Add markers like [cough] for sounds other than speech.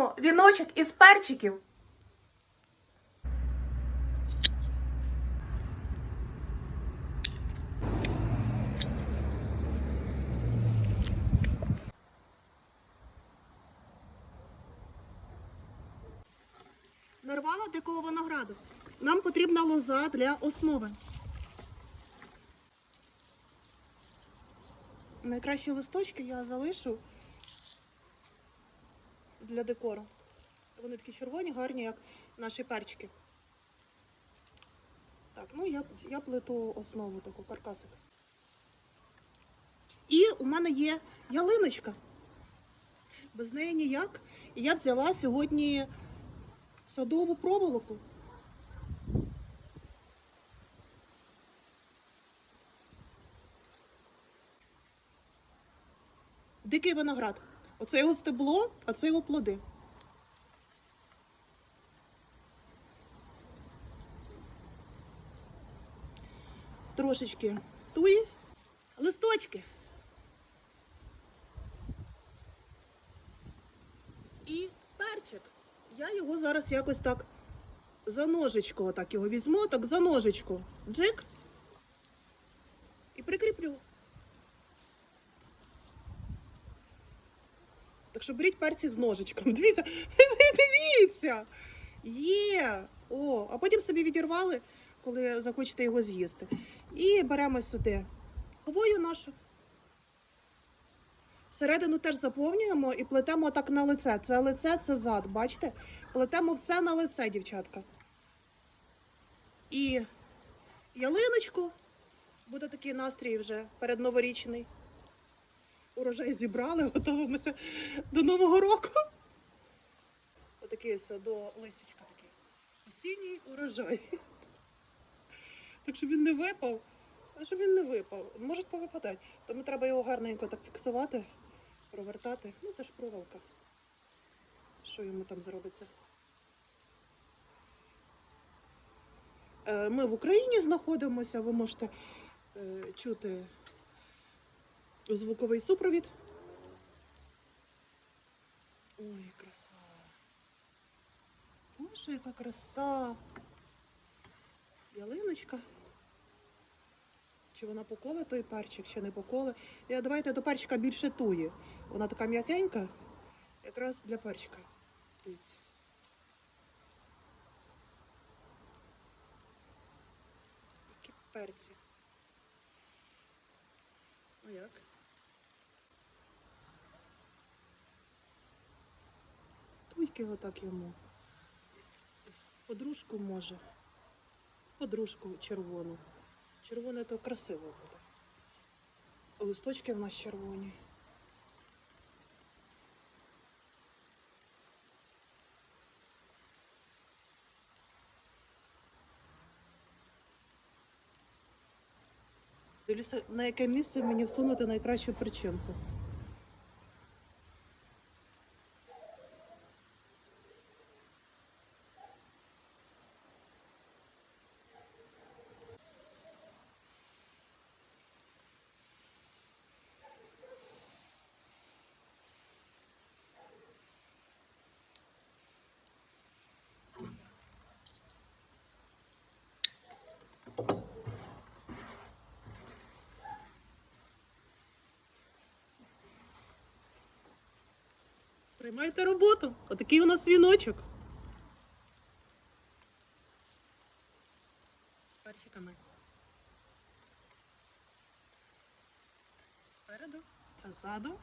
Робимо віночок із перчиків. Нарвала дикого винограду. Нам потрібна лоза для основи. Найкращі листочки я залишу для декору. Вони такі червоні, гарні, як наші перчики. Так, ну я, я плету основу таку каркасик. І у мене є ялиночка. Без неї ніяк. І я взяла сьогодні садову проволоку. Дикий виноград. Оце його стебло, а це його плоди. Трошечки туї, листочки. І перчик. Я його зараз якось так за ножичку, отак його візьму, так за ножичку. Джик. І прикріплю. Так що беріть перці з ножичком. [laughs] Дивіться, [laughs] дивіться. Є. О, а потім собі відірвали, коли захочете його з'їсти. І беремо сюди хвою нашу. Всередину теж заповнюємо і плетемо так на лице. Це лице, це зад, бачите? Плетемо все на лице, дівчатка. І ялиночку. Буде такий настрій вже передноворічний. Урожай зібрали, готуємося до Нового року. Отакий до листячка такий. Осінній урожай. Так щоб він не випав, а щоб він не випав. Може повипадати. Тому треба його гарненько так фіксувати, провертати. Ну це ж проволока. Що йому там зробиться? Е, Ми в Україні знаходимося, ви можете е, чути звуковий супровід. Ой, краса. Боже, яка краса. Ялиночка. Чи вона поколе той перчик, чи не поколе. Я, давайте до перчика більше туї. Вона така м'якенька, якраз для перчика. Дивіться. Такі перці. Ну як? Туйки отак йому. Подружку може. Подружку червону. Червоне то красиво буде. Листочки в нас червоні. Дивлюся, на яке місце мені всунути найкращу причинку. Приймайте роботу. Отакий у нас віночок. З персиками. Спереду, це ззаду.